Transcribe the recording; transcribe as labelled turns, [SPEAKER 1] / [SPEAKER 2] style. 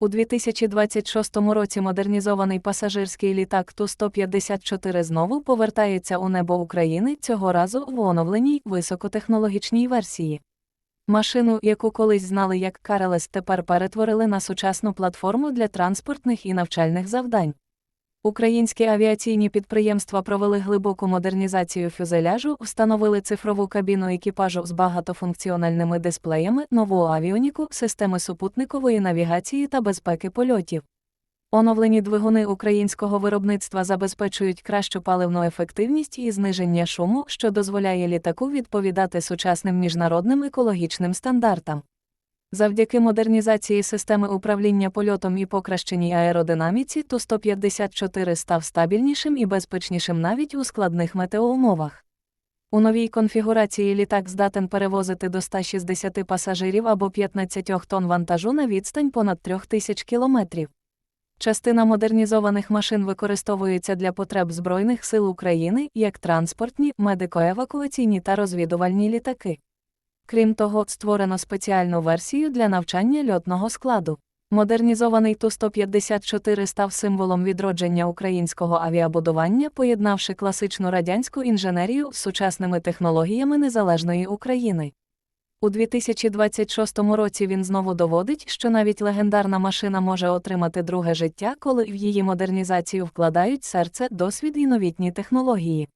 [SPEAKER 1] У 2026 році модернізований пасажирський літак Ту-154 знову повертається у небо України, цього разу в оновленій високотехнологічній версії. Машину, яку колись знали як Карелес, тепер перетворили на сучасну платформу для транспортних і навчальних завдань. Українські авіаційні підприємства провели глибоку модернізацію фюзеляжу, встановили цифрову кабіну екіпажу з багатофункціональними дисплеями, нову авіоніку, системи супутникової навігації та безпеки польотів. Оновлені двигуни українського виробництва забезпечують кращу паливну ефективність і зниження шуму, що дозволяє літаку відповідати сучасним міжнародним екологічним стандартам. Завдяки модернізації системи управління польотом і покращеній аеродинаміці Ту-154 став стабільнішим і безпечнішим навіть у складних метеоумовах. У новій конфігурації літак здатен перевозити до 160 пасажирів або 15 тонн вантажу на відстань понад 3000 кілометрів. Частина модернізованих машин використовується для потреб Збройних сил України як транспортні, медико-евакуаційні та розвідувальні літаки. Крім того, створено спеціальну версію для навчання льотного складу. Модернізований Ту-154 став символом відродження українського авіабудування, поєднавши класичну радянську інженерію з сучасними технологіями незалежної України. У 2026 році він знову доводить, що навіть легендарна машина може отримати друге життя, коли в її модернізацію вкладають серце, досвід і новітні технології.